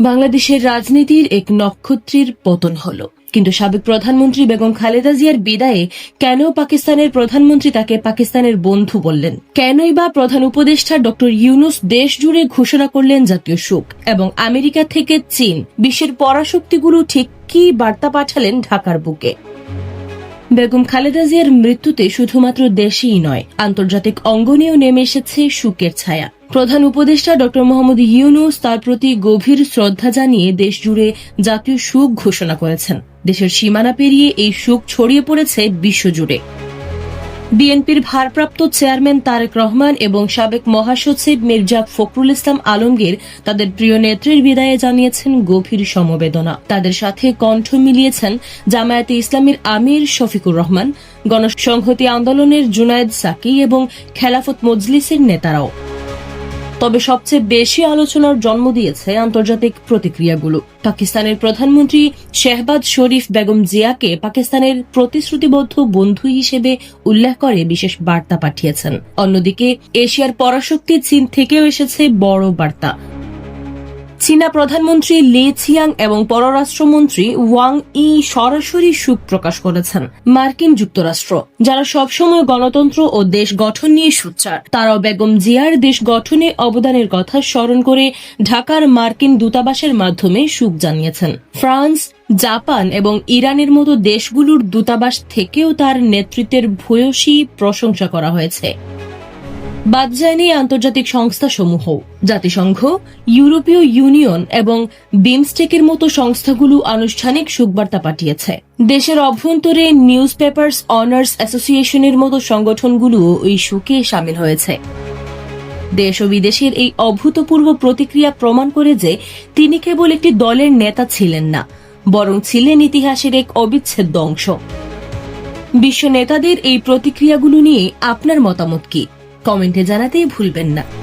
বাংলাদেশের রাজনীতির এক নক্ষত্রের পতন হলো। কিন্তু সাবেক প্রধানমন্ত্রী বেগম খালেদা জিয়ার বিদায়ে কেন পাকিস্তানের প্রধানমন্ত্রী তাকে পাকিস্তানের বন্ধু বললেন? কেনই বা প্রধান উপদেষ্টা ডক্টর ইউনুস দেশ জুড়ে ঘোষণা করলেন জাতীয় শোক এবং আমেরিকা থেকে চীন, বিশ্বের পরাশক্তিগুলো ঠিক কি বার্তা পাঠালেন ঢাকার বুকে? বেগম খালেদা জিয়ার মৃত্যুতে শুধুমাত্র দেশেই নয়, আন্তর্জাতিক অঙ্গনেও নেমে এসেছে শোকের ছায়া। প্রধান উপদেষ্টা ড মোহাম্মদ ইউনুস তার প্রতি গভীর শ্রদ্ধা জানিয়ে দেশ জুড়ে জাতীয় শোক ঘোষণা করেছেন। দেশের সীমানা পেরিয়ে এই শোক ছড়িয়ে পড়েছে বিশ্বজুড়ে। বিএনপির ভারপ্রাপ্ত চেয়ারম্যান তারেক রহমান এবং সাবেক মহাসচিব মির্জা ফখরুল ইসলাম আলমগীর তাদের প্রিয় নেত্রীর বিদায়ে জানিয়েছেন গভীর সমবেদনা। তাদের সাথে কণ্ঠ মিলিয়েছেন জামায়াতে ইসলামীর আমির শফিকুর রহমান, গণসংহতি আন্দোলনের জুনায়েদ সাকি এবং খেলাফত মজলিসের নেতারাও। তবে সবচেয়ে বেশি আলোচনার জন্ম দিয়েছে আন্তর্জাতিক প্রতিক্রিয়াগুলো। পাকিস্তানের প্রধানমন্ত্রী শেহবাজ শরীফ বেগম জিয়াকে পাকিস্তানের প্রতিশ্রুতিবদ্ধ বন্ধু হিসেবে উল্লেখ করে বিশেষ বার্তা পাঠিয়েছেন। অন্যদিকে, এশিয়ার পরাশক্তি চীন থেকেও এসেছে বড় বার্তা। চীনা প্রধানমন্ত্রী লি ছিয়াং এবং পররাষ্ট্রমন্ত্রী ওয়াং ই সরাসরি সুখ প্রকাশ করেছেন মার্কিন যুক্তরাষ্ট্র, যারা সবসময় গণতন্ত্র ও দেশ গঠন নিয়ে সোচ্চার। তারাও বেগম জিয়ার দেশ গঠনে অবদানের কথা স্মরণ করে ঢাকার মার্কিন দূতাবাসের মাধ্যমে সুখ জানিয়েছেন। ফ্রান্স, জাপান এবং ইরানের মতো দেশগুলোর দূতাবাস থেকেও তার নেতৃত্বের ভূয়সী প্রশংসা করা হয়েছে। বাদ যায়নি আন্তর্জাতিক সংস্থাসমূহ। জাতিসংঘ, ইউরোপীয় ইউনিয়ন এবং বিমস্টেকের মতো সংস্থাগুলো আনুষ্ঠানিক সুখবার্তা পাঠিয়েছে। দেশের অভ্যন্তরে নিউজ পেপার্স অনার্স অ্যাসোসিয়েশনের মতো সংগঠনগুলো এই সুখে সামিল হয়েছে। দেশ ও বিদেশের এই অভূতপূর্ব প্রতিক্রিয়া প্রমাণ করে যে তিনি কেবল একটি দলের নেতা ছিলেন না, বরং ছিলেন ইতিহাসের এক অবিচ্ছেদ্য অংশ। বিশ্ব নেতাদের এই প্রতিক্রিয়াগুলো নিয়ে আপনার মতামত কি? কমেন্টে জানাতেই ভুলবেন না।